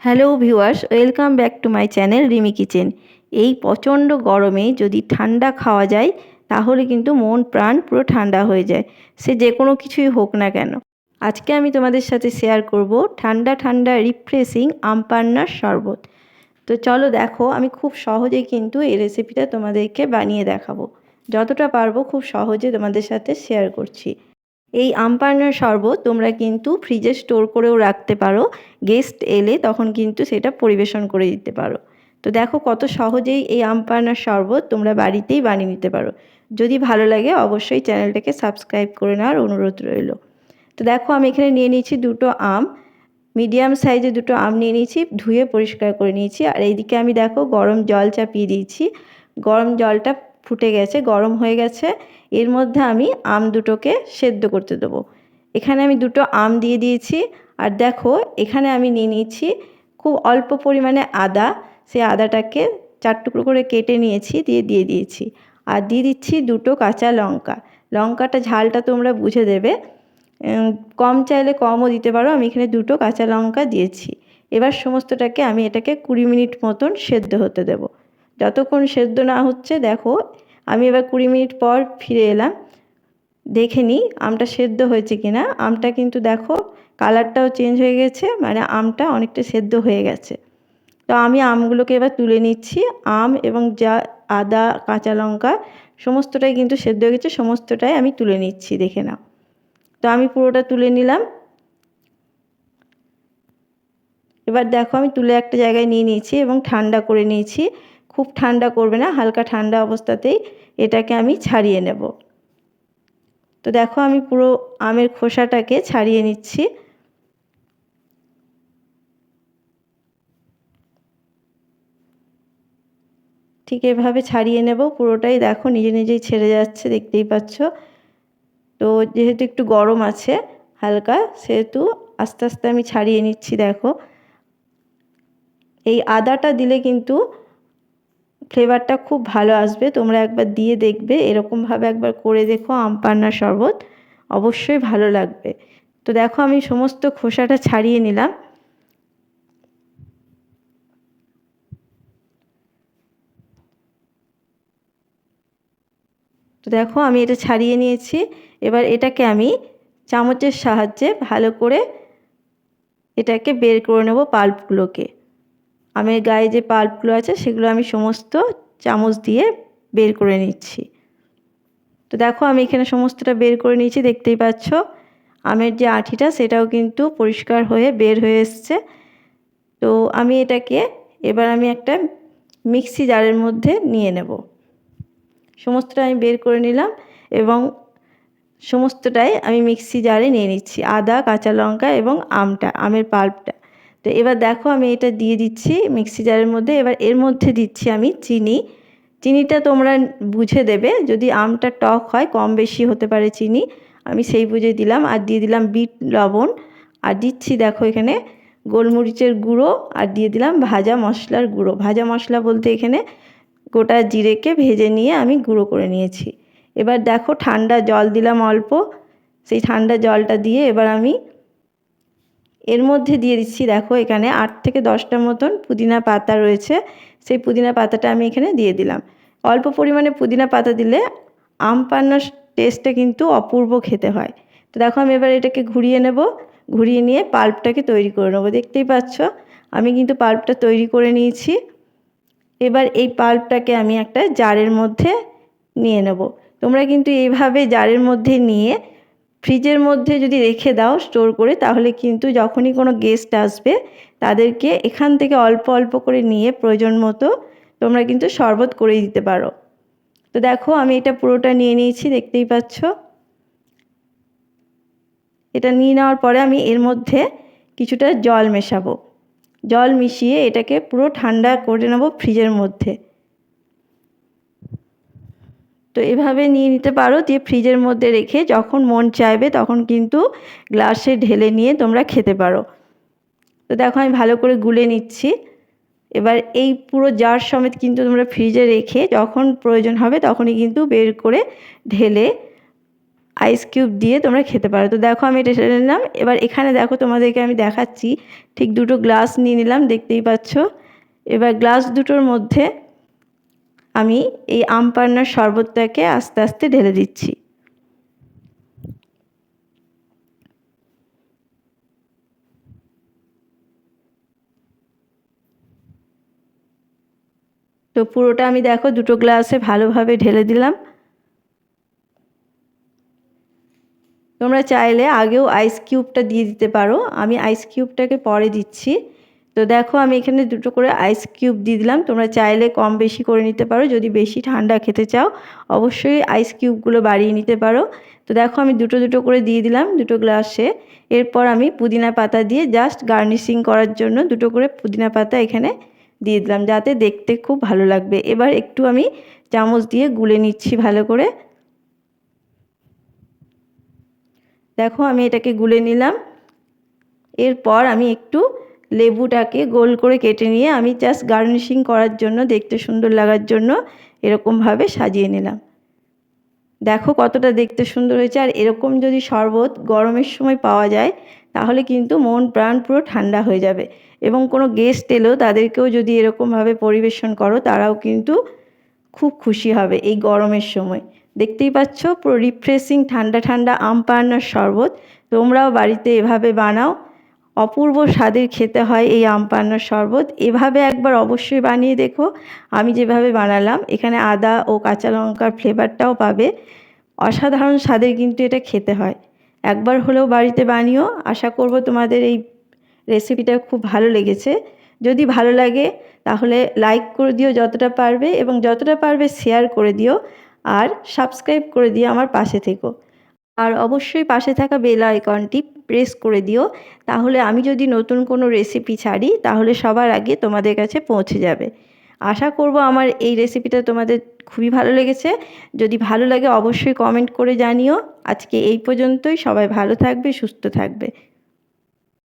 Hello viewers, welcome back to my channel Rimi kitchen. এই প্রচণ্ড গরমে যদি ঠান্ডা খাওয়া যায়, তাহলে কিন্তু মন, প্রাণ পুরো ঠান্ডা হয়ে যায়। সে যে কোনো কিছুই হোক না কেন। আজকে আমি তোমাদের সাথে শেয়ার করব ঠান্ডা ঠান্ডা রিফ্রেশিং আমপান্নার শরবত। তো চলো দেখো, আমি খুব সহজে কিন্তু এই রেসিপিটা তোমাদেরকে বানিয়ে দেখাবো। যতটা পারব খুব সহজে তোমাদের সাথে শেয়ার করছি। এই আমপান্নার শরবত তোমরা কিন্তু ফ্রিজে স্টোর করেও রাখতে পারো। গেস্ট এলে তখন কিন্তু সেটা পরিবেশন করে দিতে পারো। তো দেখো কত সহজেই এই আমপান্নার শরবত তোমরা বাড়িতেই বানিয়ে নিতে পারো। যদি ভালো লাগে অবশ্যই চ্যানেলটাকে সাবস্ক্রাইব করে নেওয়ার অনুরোধ রইল। তো দেখো আমি এখানে নিয়ে নিয়েছি দুটো আম। মিডিয়াম সাইজে দুটো আম নিয়ে নিয়েছি, ধুয়ে পরিষ্কার করে নিয়েছি। আর এইদিকে আমি দেখো গরম জল চাপিয়ে দিয়েছি। গরম জলটা ফুটে গেছে, গরম হয়ে গেছে, এর মধ্যে আমি আম দুটোকে সেদ্ধ করতে দেবো। এখানে আমি দুটো আম দিয়ে দিয়েছি, আর দেখো এখানে আমি নিয়ে নিয়েছি খুব অল্প পরিমাণে আদা, সেই আদাটাকে চার টুকরো করে কেটে নিয়েছি, দিয়ে দিয়ে দিয়েছি। আর দিয়ে দিচ্ছি দুটো কাঁচা লঙ্কা। লঙ্কাটা ঝালটা তোমরা বুঝে দেবে। কম চাইলে কমও দিতে পারো, আমি এখানে দুটো কাঁচা লঙ্কা দিয়েছি। এবার সমস্তটাকে আমি এটাকে কুড়ি মিনিট মতন সেদ্ধ হতে দেব। যতক্ষণ সেদ্ধ না হচ্ছে, দেখো, আমি এবার কুড়ি মিনিট পর ফিরে এলাম। দেখে নিই আমটা সেদ্ধ হয়েছে কি না আমটা কিন্তু দেখো, কালারটাও চেঞ্জ হয়ে গেছে মানে আমটা অনেকটা সেদ্ধ হয়ে গেছে। তো আমি আমগুলোকে এবার তুলে নিচ্ছি। আম এবং যা আদা, কাঁচা লঙ্কা, সমস্তটাই কিন্তু সেদ্ধ হয়ে গেছে, সমস্তটাই আমি তুলে নিচ্ছি, দেখে নাও। তো আমি পুরোটা তুলে নিলাম। এবার দেখো, আমি তুলে একটা জায়গায় নিয়ে নিয়েছি এবং ঠান্ডা করে নিয়েছি। খুব ঠান্ডা করবে না, হালকা ঠান্ডা অবস্থাতেই এটাকে আমি ছাড়িয়ে নেব। তো দেখো আমি পুরো আমের খোসাটাকে ছাড়িয়ে নিচ্ছি। ঠিক এভাবে ছাড়িয়ে নেব, পুরোটাই দেখো নিজে নিজেই ছেড়ে যাচ্ছে, দেখতেই পাচ্ছ। তো যেহেতু একটু গরম আছে হালকা, সেহেতু আস্তে আস্তে আমি ছাড়িয়ে নিচ্ছি, দেখো। এই আদাটা দিলে কিন্তু ফ্লেভারটা খুব ভালো আসবে। তোমরা একবার দিয়ে দেখবে। এরকমভাবে একবার করে দেখো আম পান্নার শরবত। অবশ্যই ভালো লাগবে। তো দেখো আমি সমস্ত খোসাটা ছাড়িয়ে নিলাম। তো দেখো আমি এটা ছাড়িয়ে নিয়েছি। এবার এটাকে আমি চামচের সাহায্যে ভালো করে এটাকে বের করে নেব পাল্পগুলোকে। আমের গায়ে যে পাল্পগুলো আছে সেগুলো আমি সমস্ত চামচ দিয়ে বের করে নিচ্ছি। তো দেখো আমি এখানে সমস্তটা বের করে নিয়েছি, দেখতেই পাচ্ছ। আমের যে আঠিটা সেটাও কিন্তু পরিষ্কার হয়ে বের হয়ে এসছে। তো আমি এটাকে এবার আমি একটা মিক্সি জারের মধ্যে নিয়ে নেব। সমস্তটা আমি বের করে নিলাম এবং সমস্তটাই আমি মিক্সি জারে নিয়ে নিচ্ছি। আদা, কাঁচা লঙ্কা এবং আমটা, আমের পাল্পটা। তো এবার দেখো আমি এটা দিয়ে দিচ্ছি মিক্সি জারের মধ্যে। এবার এর মধ্যে দিচ্ছি আমি চিনি। চিনিটা তোমরা বুঝে দেবে, যদি আমটা টক হয় কম বেশি হতে পারে চিনি। আমি সেই বুঝে দিলাম আর দিয়ে দিলাম বিট লবণ। আর দিচ্ছি দেখো এখানে গোলমরিচের গুঁড়ো আর দিয়ে দিলাম ভাজা মশলার গুঁড়ো। ভাজা মশলা বলতে এখানে গোটা জিরেকে ভেজে নিয়ে আমি গুঁড়ো করে নিয়েছি। এবার দেখো ঠান্ডা জল দিলাম অল্প। সেই ঠান্ডা জলটা দিয়ে এবার আমি এর মধ্যে দিয়ে দিচ্ছি, দেখো এখানে আট থেকে দশটা মতন পুদিনা পাতা রয়েছে। সেই পুদিনা পাতাটা আমি এখানে দিয়ে দিলাম। অল্প পরিমাণে পুদিনা পাতা দিলে আম পান্নার টেস্টটা কিন্তু অপূর্ব খেতে হয়। তো দেখো আমি এবার এটাকে ঘুরিয়ে নেব। ঘুরিয়ে নিয়ে পাল্পটাকে তৈরি করে নেব। দেখতেই পাচ্ছ, আমি কিন্তু পাল্পটা তৈরি করে নিয়েছি। এবার এই পাল্পটাকে আমি একটা জারের মধ্যে নিয়ে নেব। তোমরা কিন্তু এইভাবে জারের মধ্যে নিয়ে ফ্রিজের মধ্যে যদি রেখে দাও স্টোর করে, তাহলে কিন্তু যখনই কোনো গেস্ট আসবে, তাদেরকে এখান থেকে অল্প অল্প করে নিয়ে প্রয়োজন মতো তোমরা কিন্তু শরবত করে দিতে পারো। তো দেখো, আমি এটা পুরোটা নিয়ে নিয়েছি, দেখতেই পাচ্ছ। এটা নিয়ে নেওয়ার পরে আমি এর মধ্যে কিছুটা জল মেশাবো। জল মিশিয়ে এটাকে পুরো ঠান্ডা করে নেব ফ্রিজের মধ্যে। তো এভাবে নিয়ে নিতে পারো, দিয়ে ফ্রিজের মধ্যে রেখে যখন মন চাইবে তখন কিন্তু গ্লাসে ঢেলে নিয়ে তোমরা খেতে পারো। তো দেখো আমি ভালো করে গুলে নিচ্ছি। এবার এই পুরো জার সমেত কিন্তু তোমরা ফ্রিজে রেখে যখন প্রয়োজন হবে তখনই কিন্তু বের করে ঢেলে আইস কিউব দিয়ে তোমরা খেতে পারো। তো দেখো আমি এটা ঢেলে নিলাম। এবার এখানে দেখো তোমাদেরকে আমি দেখাচ্ছি। ঠিক দুটো গ্লাস নিয়ে নিলাম, দেখতেই পাচ্ছ। এবার গ্লাস দুটোর মধ্যে আমি এই আম পান্নার শরবতটাকে আস্তে আস্তে ঢেলে দিচ্ছি। তো পুরোটা আমি দেখো দুটো গ্লাসে ভালোভাবে ঢেলে দিলাম। তোমরা চাইলে আগেও আইস কিউবটা দিয়ে দিতে পারো। আমি আইস কিউবটাকে পরে দিচ্ছি। তো দেখো আমি এখানে দুটো করে আইস কিউব দিয়ে দিলাম। তোমরা চাইলে কম বেশি করে নিতে পারো। যদি বেশি ঠান্ডা খেতে চাও, অবশ্যই আইস কিউবগুলো বাড়িয়ে নিতে পারো। তো দেখো আমি দুটো দুটো করে দিয়ে দিলাম দুটো গ্লাসে। এরপর আমি পুদিনা পাতা দিয়ে জাস্ট গার্নিশিং করার জন্য দুটো করে পুদিনা পাতা এখানে দিয়ে দিলাম, যাতে দেখতে খুব ভালো লাগবে। এবার একটু আমি চামচ দিয়ে গুলে নিচ্ছি ভালো করে। দেখো আমি এটাকে গুলে নিলাম। এরপর আমি একটু লেবুটাকে গোল করে কেটে নিয়ে আমি জাস্ট গার্নিশিং করার জন্য, দেখতে সুন্দর লাগার জন্য এরকমভাবে সাজিয়ে নিলাম। দেখো কতটা দেখতে সুন্দর হয়েছে। আর এরকম যদি শরবত গরমের সময় পাওয়া যায়, তাহলে কিন্তু মন প্রাণ পুরো ঠান্ডা হয়ে যাবে। এবং কোনো গেস্ট এলেও তাদেরকেও যদি এরকমভাবে পরিবেশন করো, তারাও কিন্তু খুব খুশি হবে এই গরমের সময়। দেখতেই পাচ্ছ পুরো রিফ্রেশিং ঠান্ডা ঠান্ডা আম পান্নার শরবত। তোমরাও বাড়িতে এভাবে বানাও। অপূর্ব স্বাদের খেতে হয় এই আম পান্নার শরবত। এভাবে একবার অবশ্যই বানিয়ে দেখো। আমি যেভাবে বানালাম, এখানে আদা ও কাঁচা লঙ্কার ফ্লেভারটাও পাবে। অসাধারণ স্বাদের কিন্তু এটা খেতে হয়। একবার হলেও বাড়িতে বানিও। আশা করব তোমাদের এই রেসিপিটা খুব ভালো লেগেছে। যদি ভালো লাগে, তাহলে লাইক করে দিও যতটা পারবে এবং যতটা পারবে শেয়ার করে দিও। আর সাবস্ক্রাইব করে দিও আমার পাশে থেকো। আর অবশ্যই পাশে থাকা বেল আইকনটি প্রেস করে দিও, তাহলে আমি যদি নতুন কোনো রেসিপি ছাড়ি, তাহলে সবার আগে তোমাদের কাছে পৌঁছে যাবে। আশা করব আমার এই রেসিপিটা তোমাদের খুবই ভালো লেগেছে। যদি ভালো লাগে অবশ্যই কমেন্ট করে জানিও। আজকে এই পর্যন্তই। সবাই ভালো থাকবে, সুস্থ থাকবে।